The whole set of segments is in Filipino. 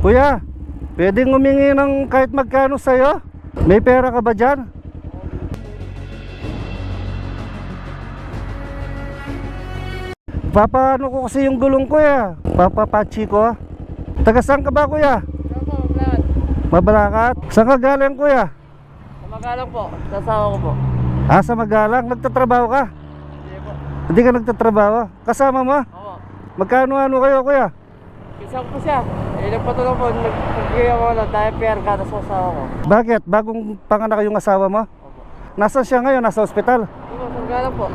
Kuya, pwedeng humingi ng kahit magkano sa'yo? May pera ka ba dyan? Papaano ko kasi yung gulong ko ya? Papapachi ko. Taga saan ka ba kuya? Mabalakat? Saan ka galing kuya? Kumagalang po. Sasawa ko po. Ah, sa Magalang. Nagtatrabaho ka? Hindi po. Hindi ka nagtatrabaho? Kasama mo? Ako. Magkano ano kayo kuya? Kisa ko po siya. Eh, nagpatulong po. Nagpagkaya ko na diaper ka sa sasawa ko. Bakit? Bagong panganak yung asawa mo? Opo. Nasaan siya ngayon? Nasa ospital? Ano, kumagalang po.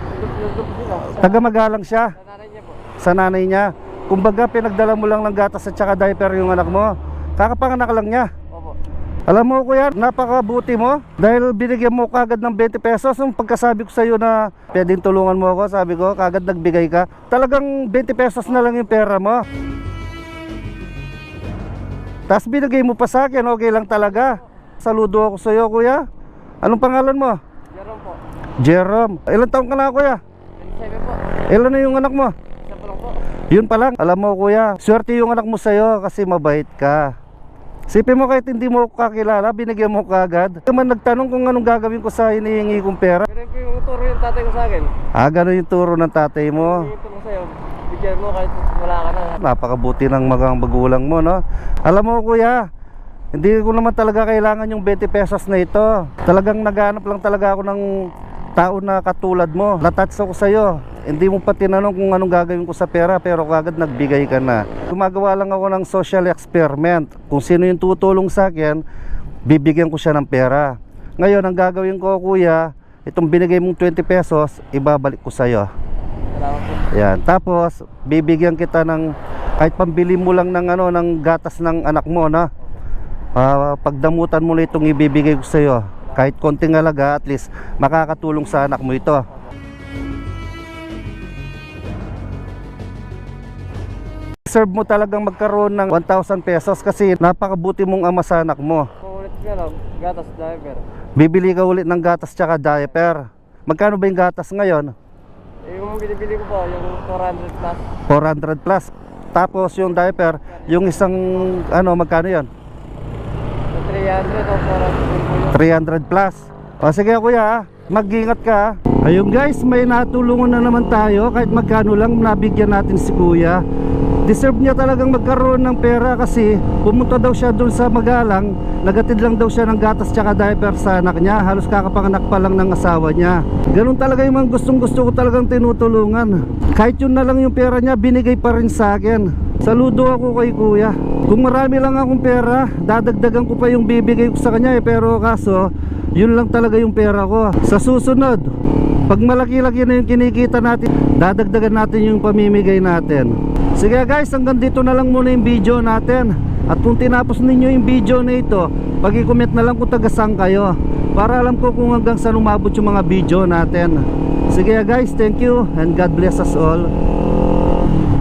Taga Magalang siya? Sa nanay niya po. sa nanay niya. Kumbaga pinagdala mo lang ng gatas at saka diaper yung anak mo. Kakapanganak lang niya. Opo. Alam mo kuya, napakabuti mo dahil binigyan mo kagad ng 20 pesos. Nung pagkasabi ko sa iyo na pwedeng tulungan mo ako, sabi ko, kagad nagbigay ka. Talagang 20 pesos na lang yung pera mo. Tapos binigay mo pa sa akin, okay lang talaga. Saludo ako sa iyo kuya. Anong pangalan mo? Jerome po. Jerome. Ilan taong ka na kuya? 27 po. Ilan na yung anak mo? Isa po lang po. Yun pa lang, alam mo kuya, swerte yung anak mo sa'yo kasi mabait ka. Sipin mo kahit hindi mo kakilala, binigyan mo kagad. Naman nagtanong kung anong gagawin ko sa hinihingi kong pera. Ganun po yung turo yung tatay ko sa akin. Ah, ganun yung turo ng tatay mo. Yung turo sa'yo. Bigyan mo kahit ka. Napakabuti ng mga magulang mo, no? Alam mo kuya, hindi ko naman talaga kailangan yung 20 pesos na ito. Talagang naghanap lang talaga ako ng tao na katulad mo. Latats ako sa'yo. Hindi mo pa tinanong kung anong gagawin ko sa pera pero kagad nagbigay ka na. Gumagawa lang ako ng social experiment. Kung sino yung tutulong sa akin, bibigyan ko siya ng pera. Ngayon, ang gagawin ko kuya, itong binigay mong 20 pesos, ibabalik ko sa'yo. Salamat po. Yan. Tapos bibigyan kita ng kahit pambili mo lang ng ano ng gatas ng anak mo na. Ah, pagdamutan mo na itong ibibigay ko sa iyo. Kahit konting halaga at least makakatulong sa anak mo ito. Deserve mo talagang magkaroon ng 1,000 pesos kasi napakabuti mong ama sa anak mo. Paulit ka lang. Gatas diaper. Bibili ka ulit ng gatas tsaka diaper. Magkano ba yung gatas ngayon? Binibili ko po, yung 400 plus. 400 plus. Tapos yung diaper, yung isang ano magkano 'yon? Yung 300 o 400 din po yun. 300 plus. O sige kuya, mag-ingat ka. Ayun guys, may natulungan na naman tayo kahit magkano lang nabigyan natin si kuya. Deserve niya talagang magkaroon ng pera kasi pumunta daw siya doon sa Magalang, nagatid lang daw siya ng gatas tsaka diaper sa anak niya, halos kakapanganak pa lang ng asawa niya. Ganun talaga yung mga gustong gusto ko talagang tinutulungan. Kahit yun na lang yung pera niya, binigay pa rin sa akin. Saludo ako kay kuya. Kung marami lang akong pera, dadagdagan ko pa yung bibigay ko sa kanya eh. Pero kaso, yun lang talaga yung pera ko. Sa susunod, pag malaki-laki na yung kinikita natin, dadagdagan natin yung pamimigay natin. Sige guys, hanggang dito na lang muna yung video natin. At kung tinapos ninyo yung video na ito, pag-comment na lang kung taga saan kayo. Para alam ko kung hanggang saan umabot yung mga video natin. Sige guys, thank you and God bless us all.